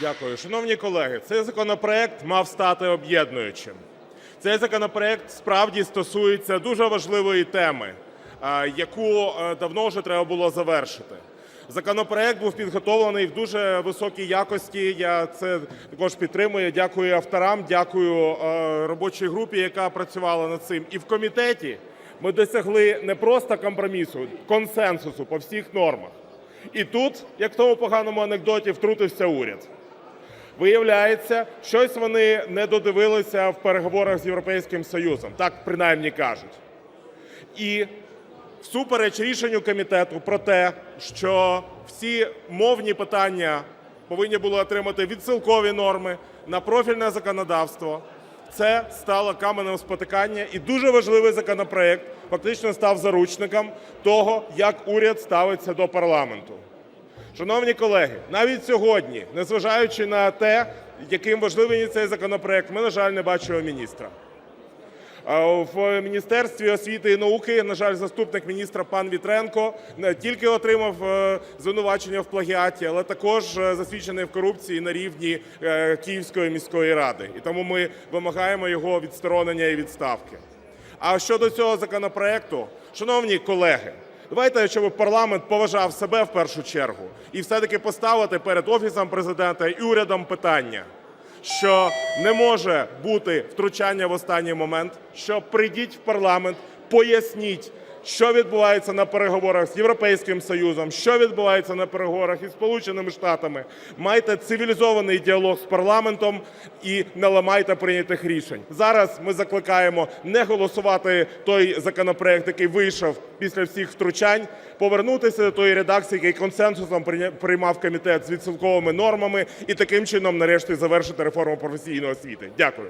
Дякую. Шановні колеги, цей законопроект мав стати об'єднуючим. Цей законопроект справді стосується дуже важливої теми, яку е, давно вже треба було завершити. Законопроект був підготовлений в дуже високій якості. Я це також підтримую. Дякую авторам, дякую е, робочій групі, яка працювала над цим. І в комітеті ми досягли не просто компромісу, консенсусу по всіх нормах. І тут, як в тому поганому анекдоті, втрутився уряд. Виявляється, щось вони не додивилися в переговорах з Європейським Союзом, так принаймні кажуть. І всупереч рішенню комітету про те, що всі мовні питання повинні були отримати відсилкові норми на профільне законодавство, це стало каменем спотикання, і дуже важливий законопроект фактично став заручником того, як уряд ставиться до парламенту. Шановні колеги, навіть сьогодні, незважаючи на те, яким важливий цей законопроект, ми, на жаль, не бачимо міністра. В Міністерстві освіти і науки, на жаль, заступник міністра пан Вітренко не тільки отримав е, звинувачення в плагіаті, але також е, засвідчений в корупції на рівні е, Київської міської ради. І тому ми вимагаємо його відсторонення і відставки. А щодо цього законопроекту, шановні колеги, давайте, щоб парламент поважав себе в першу чергу і все-таки поставити перед Офісом президента і урядом питання, що не може бути втручання в останній момент, що прийдіть в парламент, поясніть, що відбувається на переговорах з Європейським Союзом, що відбувається на переговорах із Сполученими Штатами. Майте цивілізований діалог з парламентом і не ламайте прийнятих рішень. Зараз ми закликаємо не голосувати той законопроект, який вийшов після всіх втручань, повернутися до тої редакції, який консенсусом приймав комітет з відсилковими нормами, і таким чином нарешті завершити реформу професійної освіти. Дякую.